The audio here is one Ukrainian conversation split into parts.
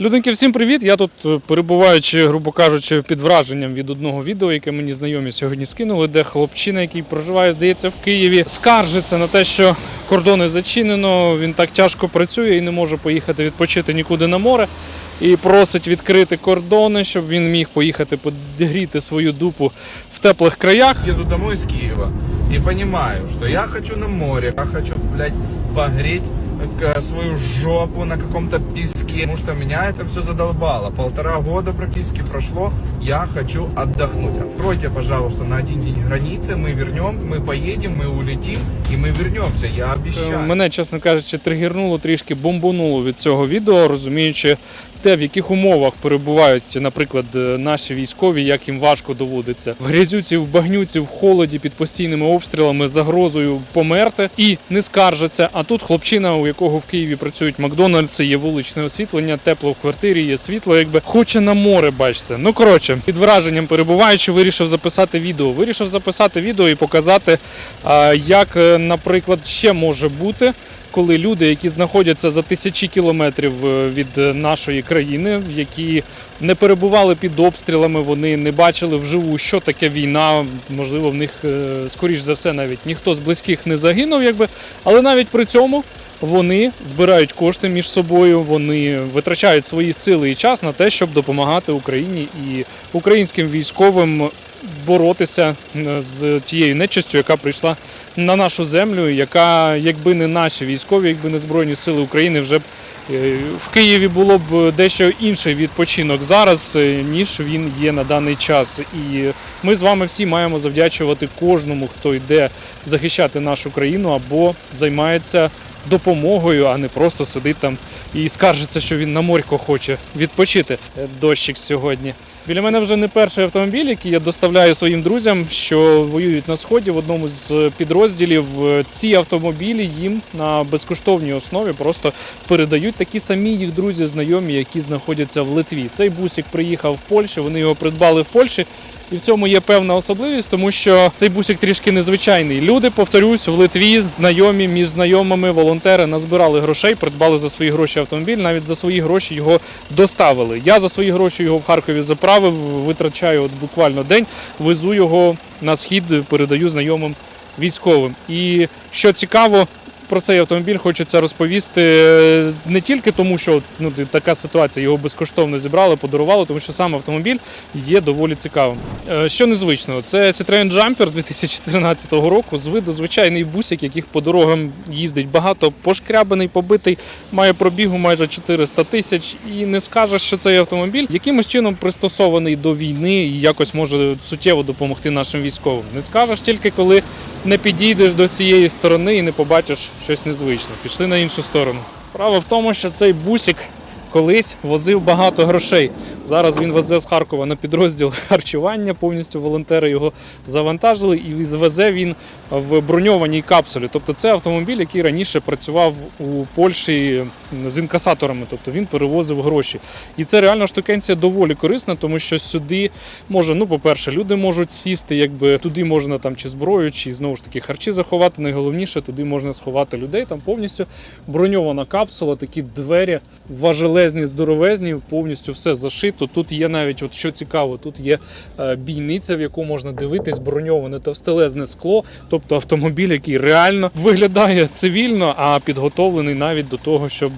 Людинки, всім привіт! Я тут е, перебуваючи, грубо кажучи, під враженням від одного відео, яке мені знайомі сьогодні скинули, де хлопчина, який проживає, здається, в Києві, скаржиться на те, що кордони зачинено. Він так тяжко працює і не може поїхати відпочити нікуди на море. І просить відкрити кордони, щоб він міг поїхати подігріти свою дупу в теплих краях. еду домой из Киева и понимаю, что я хочу на море, я хочу, блядь, погреть э, свою жопу на каком-то песке, потому что меня это все задолбало. Полтора года практически прошло, я хочу отдохнуть. Откройте, пожалуйста, на один день границы, мы вернем, мы поедем, мы улетим и мы вернемся, я обещаю. Мене, чесно кажучи, тригернуло трішки бомбонуло від цього відео, розуміючи те, в яких умовах перебувають, наприклад, е, наші військові, як їм важко доводиться в грязюці, в багнюці, в холоді під постійними обстрілами, загрозою померти і не скаржаться. А тут хлопчина, у якого в Києві працюють Макдональдси, є вуличне освітлення, тепло в квартирі, є світло, якби хоче на море, бачите. Ну коротше, під враженням перебуваючи, вирішив записати відео. Вирішив записати відео і показати, як, е, наприклад, ще може бути коли люди, які знаходяться за тисячі кілометрів е, від е, нашої країни, які не перебували під обстрілами, вони не бачили вживу, що таке війна. Можливо, в них е, скоріш за все навіть ніхто з близьких не загинув, якби, але навіть при цьому. Вони збирають кошти між собою, вони витрачають свої сили і час на те, щоб допомагати Україні і українським військовим боротися е, з тією нечистю, яка прийшла на нашу землю, яка, якби не наші військові, якби не Збройні Сили України, вже б е, в Києві було б дещо інший відпочинок зараз, е, ніж він є на даний час. І ми з вами всі маємо завдячувати кожному, хто йде захищати нашу країну або займається допомогою, а не просто сидить там і скаржиться, що він на морько хоче відпочити. Е, Дощик сьогодні. Біля мене вже не перший автомобіль, який я доставляю своїм друзям, що воюють на сході в одному з підрозділів. Ці автомобілі їм на безкоштовній основі просто передають такі самі їх друзі, знайомі, які знаходяться в Литві. Цей бусик приїхав в Польщу, вони його придбали в Польщі. І в цьому є певна особливість, тому що цей бусик трішки незвичайний. Люди, повторюсь, в Литві знайомі між знайомими волонтери назбирали грошей, придбали за свої гроші автомобіль, навіть за свої гроші його доставили. Я за свої гроші його в Харкові заправив, витрачаю от буквально день, везу його на схід, передаю знайомим військовим. І що цікаво. Про цей автомобіль хочеться розповісти е, не тільки тому, що ну така ситуація його безкоштовно зібрали, подарували, тому що сам автомобіль є доволі цікавим. Е, Що незвичного, це Citroen Jumper 2013 року. З виду звичайний бусик, яких по дорогам їздить багато, пошкрябаний, побитий, має пробігу майже 400 тисяч. І не скажеш, що цей автомобіль якимось чином пристосований до війни і якось може суттєво допомогти нашим військовим. Не скажеш тільки коли не підійдеш до цієї сторони і не побачиш щось незвичне. Пішли на іншу сторону. Справа в тому, що цей бусик колись возив багато грошей. Зараз він везе з Харкова на підрозділ харчування. Повністю волонтери його завантажили, і везе він в броньованій капсулі. Тобто, це автомобіль, який раніше працював у Польщі з інкасаторами, тобто він перевозив гроші. І це реально штукенція доволі корисна, тому що сюди може, ну, по-перше, люди можуть сісти, якби туди можна там чи зброю, чи знову ж таки харчі заховати. Найголовніше, туди можна сховати людей. Там повністю броньована капсула, такі двері важелезні, здоровезні, повністю все зашито. Тут є навіть, от що цікаво, тут є е, бійниця, в яку можна дивитись, броньоване товстелезне скло, тобто автомобіль, який реально виглядає цивільно, а підготовлений навіть до того, щоб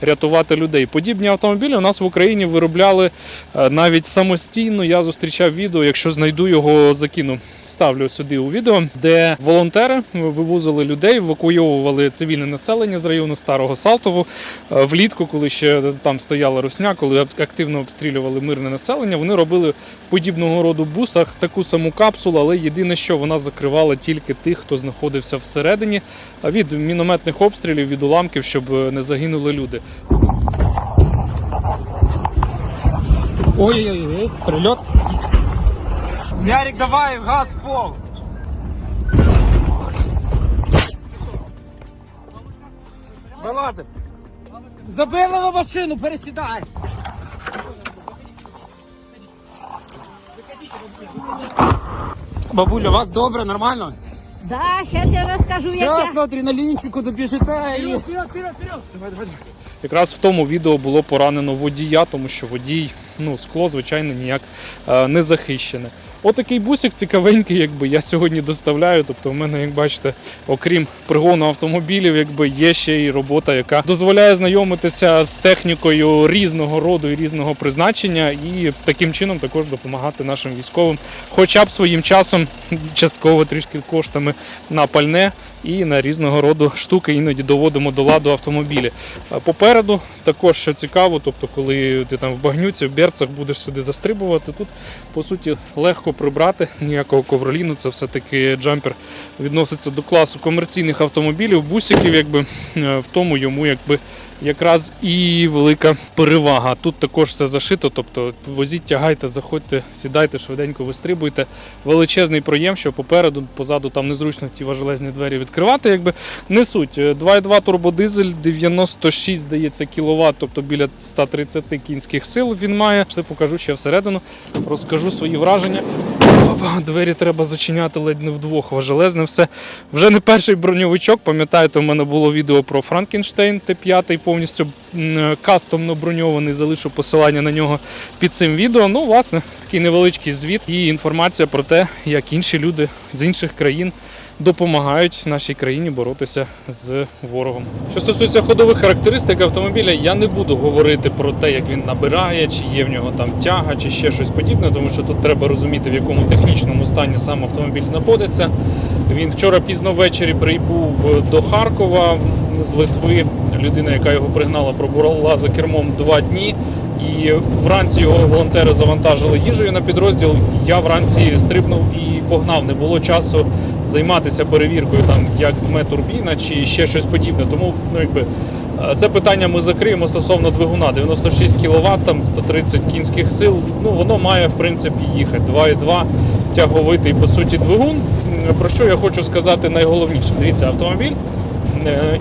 рятувати людей. Подібні автомобілі у нас в Україні виробляли е, навіть самостійно. Я зустрічав відео, якщо знайду його, закину. Ставлю сюди у відео, де волонтери вивозили людей, евакуйовували цивільне населення з району Старого Салтову Е, влітку, коли ще там стояла русня, коли активно обстрілювали мирне населення. Вони робили в подібного роду бусах таку саму капсулу, але єдине, що вона закривала тільки тих, хто знаходився всередині від мінометних обстрілів, від уламків, щоб е, не загинули люди. Ой-ой-ой, прильот. Ярик, давай, газ в пол. Вилазим. Забили на машину, пересідай. Бабуля, у вас добре, нормально? Да, сейчас я расскажу, як я. смотри, на лінчику добіжите і... Якраз в тому відео було поранено водія, тому що водій, ну, скло, звичайно, ніяк е, не захищене. Отакий бусик цікавенький, якби я сьогодні доставляю. Тобто, в мене, як бачите, окрім пригону автомобілів, якби є ще й робота, яка дозволяє знайомитися з технікою різного роду і різного призначення, і таким чином також допомагати нашим військовим, хоча б своїм часом, частково трішки коштами на пальне і на різного роду штуки іноді доводимо до ладу автомобілі. Попереду також що цікаво, тобто, коли ти там в багнюці, в берцах будеш сюди застрибувати, тут по суті легко прибрати, ніякого ковроліну. Це все-таки джампер відноситься до класу комерційних автомобілів, бусиків, якби е, в тому йому якби. Якраз і велика перевага. Тут також все зашито, тобто возіть, тягайте, заходьте, сідайте, швиденько вистрибуйте. Величезний проєм, що попереду, позаду там незручно ті важелезні двері відкривати, якби не суть. Е, 2,2 турбодизель, 96, здається, кіловат, тобто біля 130 кінських сил він має. Все покажу ще всередину, розкажу свої враження. Двері треба зачиняти ледь не вдвох. Важелезне все. Вже не перший броньовичок. Пам'ятаєте, у мене було відео про Франкенштейн Т5, повністю кастомно броньований. Залишу посилання на нього під цим відео. Ну, власне, такий невеличкий звіт і інформація про те, як інші люди з інших країн допомагають нашій країні боротися з ворогом. Що стосується ходових характеристик автомобіля, я не буду говорити про те, як він набирає, чи є в нього там тяга, чи ще щось подібне, тому що тут треба розуміти, в якому технічному стані сам автомобіль знаходиться. Він вчора пізно ввечері прибув до Харкова з Литви. Людина, яка його пригнала, пробула за кермом два дні. І вранці його волонтери завантажили їжею на підрозділ. Я вранці стрибнув і погнав. Не було часу займатися перевіркою, там як дме турбіна чи ще щось подібне. Тому ну якби е, це питання ми закриємо стосовно двигуна. 96 кВт, там 130 кінських сил. Ну воно має в принципі їхати. 2,2 тяговитий по суті двигун. Про що я хочу сказати найголовніше? Дивіться, автомобіль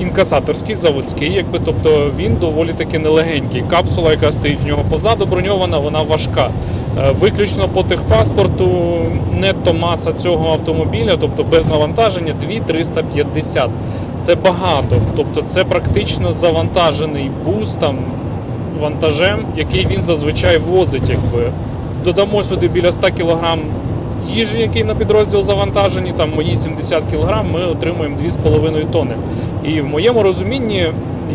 інкасаторський, заводський, якби тобто він доволі таки нелегенький. Капсула, яка стоїть в нього позаду, броньована, вона важка. Е, Виключно по техпаспорту нетто маса цього автомобіля, тобто без навантаження 2350. Це багато. Тобто це практично завантажений бус там вантажем, який він зазвичай возить. Якби. Додамо сюди біля 100 кг їжі, який на підрозділ завантажені, там мої 70 кг, ми отримуємо 2,5 тонни. І в моєму розумінні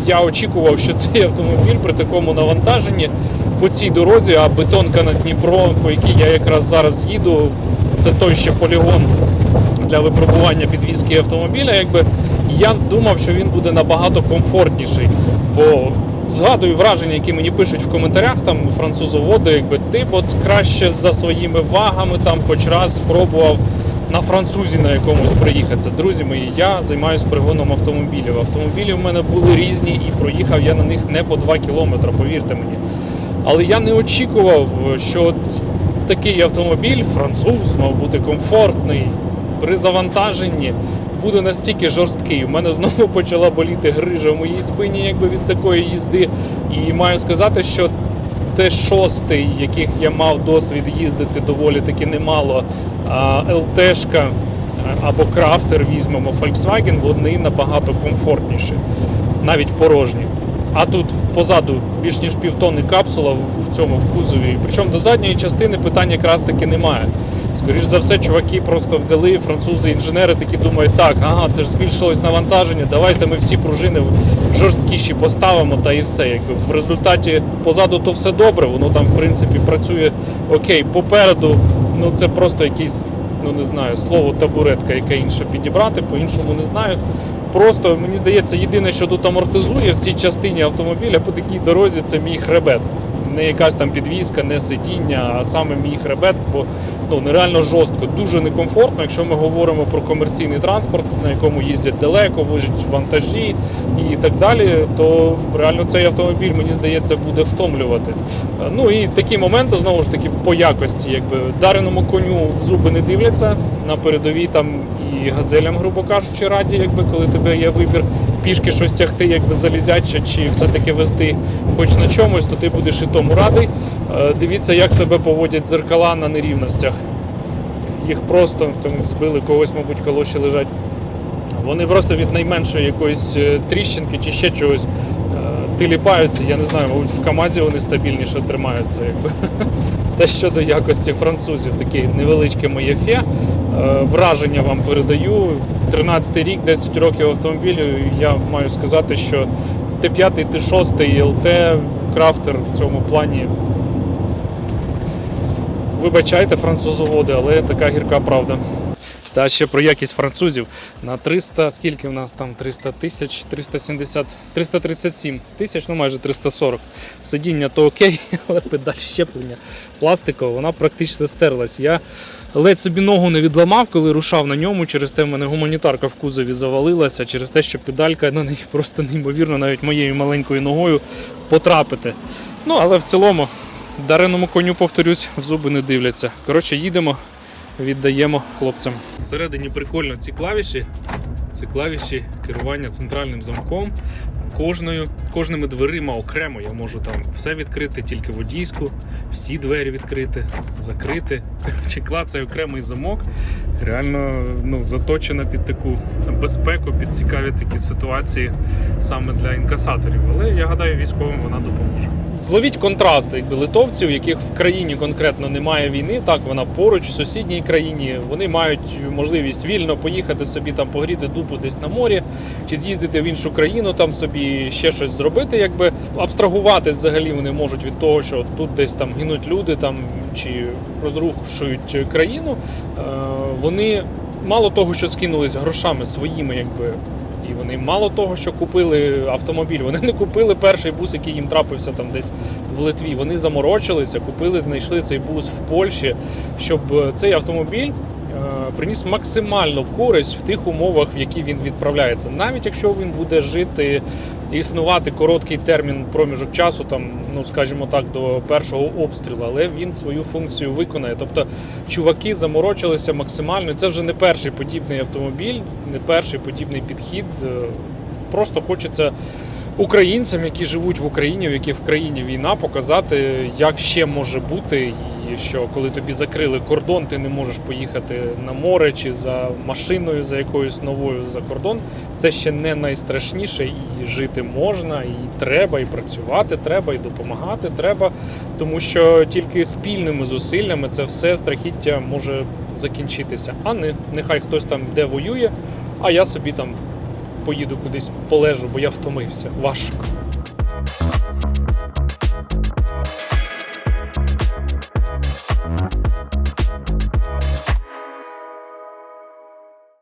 я очікував, що цей автомобіль при такому навантаженні по цій дорозі, а бетонка на Дніпро, по якій я якраз зараз їду, це той ще полігон для випробування підвізки автомобіля. Якби я думав, що він буде набагато комфортніший. Бо згадую враження, які мені пишуть в коментарях, там французоводи, якби ти от краще за своїми вагами там хоч раз спробував на французі на якомусь приїхатися. Друзі мої, я займаюся пригоном автомобілів. Автомобілі в мене були різні, і проїхав я на них не по 2 кілометри, повірте мені. Але я не очікував, що от такий автомобіль, француз, мав бути комфортний при завантаженні. Буде настільки жорсткий. У мене знову почала боліти грижа в моїй спині, якби від такої їзди. І маю сказати, що Т6, яких я мав досвід їздити доволі таки немало, ЛТшка або крафтер візьмемо Volkswagen, вони набагато комфортніші, навіть порожні. А тут позаду більш ніж півтонни капсула в цьому в кузові. Причому до задньої частини питань якраз таки немає. Скоріш за все, чуваки просто взяли французи, інженери такі думають, так, ага, це ж збільшилось навантаження, давайте ми всі пружини жорсткіші поставимо та і все. Якби в результаті позаду то все добре, воно там в принципі працює окей. Попереду, ну це просто якийсь, ну не знаю, слово табуретка, яке інше підібрати, по-іншому не знаю. Просто мені здається, єдине, що тут амортизує в цій частині автомобіля по такій дорозі, це мій хребет. Не якась там підвізка, не сидіння, а саме мій хребет, бо ну нереально жорстко, дуже некомфортно. Якщо ми говоримо про комерційний транспорт, на якому їздять далеко, возять вантажі і так далі, то реально цей автомобіль, мені здається, буде втомлювати. Ну і такі моменти знову ж таки по якості, якби дареному коню в зуби не дивляться на передовій там і газелям, грубо кажучи, раді, якби коли тебе є вибір пішки щось тягти, якби залізяче, чи все-таки вести хоч на чомусь, то ти будеш і тому радий. Е, Дивіться, як себе поводять дзеркала на нерівностях. Їх просто там збили когось, мабуть, колоші лежать. Вони просто від найменшої якоїсь е, тріщинки чи ще чогось е, тиліпаються. Я не знаю, мабуть, в Камазі вони стабільніше тримаються. Якби. Це щодо якості французів. Таке невеличке моє фе. Е, Враження вам передаю. 13 рік, 10 років автомобілю. Я маю сказати, що Т5, Т6 ЛТ крафтер в цьому плані. Вибачайте, французоводи, але така гірка правда. Та ще про якість французів на 300, скільки в нас там 300 тисяч, 370, 337 тисяч, ну майже 340. Сидіння то окей, але педаль щеплення пластикова, вона практично стерлась. Я ледь собі ногу не відламав, коли рушав на ньому. Через те в мене гуманітарка в кузові завалилася, через те, що педалька на неї просто неймовірно, навіть моєю маленькою ногою потрапити. Ну, але в цілому, дареному коню, повторюсь, в зуби не дивляться. Коротше, їдемо віддаємо хлопцям. Всередині прикольно ці клавіші. Це клавіші керування центральним замком. Кожною, кожними дверима окремо я можу там все відкрити, тільки водійську, всі двері відкрити, закрити. Коротше, клацає окремий замок. Реально ну, заточена під таку безпеку, під цікаві такі ситуації саме для інкасаторів. Але я гадаю, військовим вона допоможе. Зловіть контрасти, литовців, яких в країні конкретно немає війни. Так вона поруч в сусідній країні. Вони мають можливість вільно поїхати собі там погріти дупу десь на морі, чи з'їздити в іншу країну, там собі ще щось зробити. Якби абстрагувати взагалі вони можуть від того, що тут десь там гинуть люди, там чи розрушують країну. Е, Вони мало того, що скинулись грошами своїми, якби і вони мало того, що купили автомобіль, вони не купили перший бус, який їм трапився там десь в Литві. Вони заморочилися, купили, знайшли цей бус в Польщі, щоб цей автомобіль. е, Приніс максимальну користь в тих умовах, в які він відправляється, навіть якщо він буде жити існувати короткий термін проміжок часу, там, ну скажімо так, до першого обстрілу, але він свою функцію виконає. Тобто чуваки заморочилися максимально. Це вже не перший подібний автомобіль, не перший подібний підхід. Е, Просто хочеться українцям, які живуть в Україні, в яких в країні війна, показати, як ще може бути, і що коли тобі закрили кордон, ти не можеш поїхати на море чи за машиною, за якоюсь новою за кордон. Це ще не найстрашніше, і жити можна, і треба, і працювати треба, і допомагати треба, тому що тільки спільними зусиллями це все страхіття може закінчитися. А не нехай хтось там де воює, а я собі там поїду кудись полежу, бо я втомився. Важко.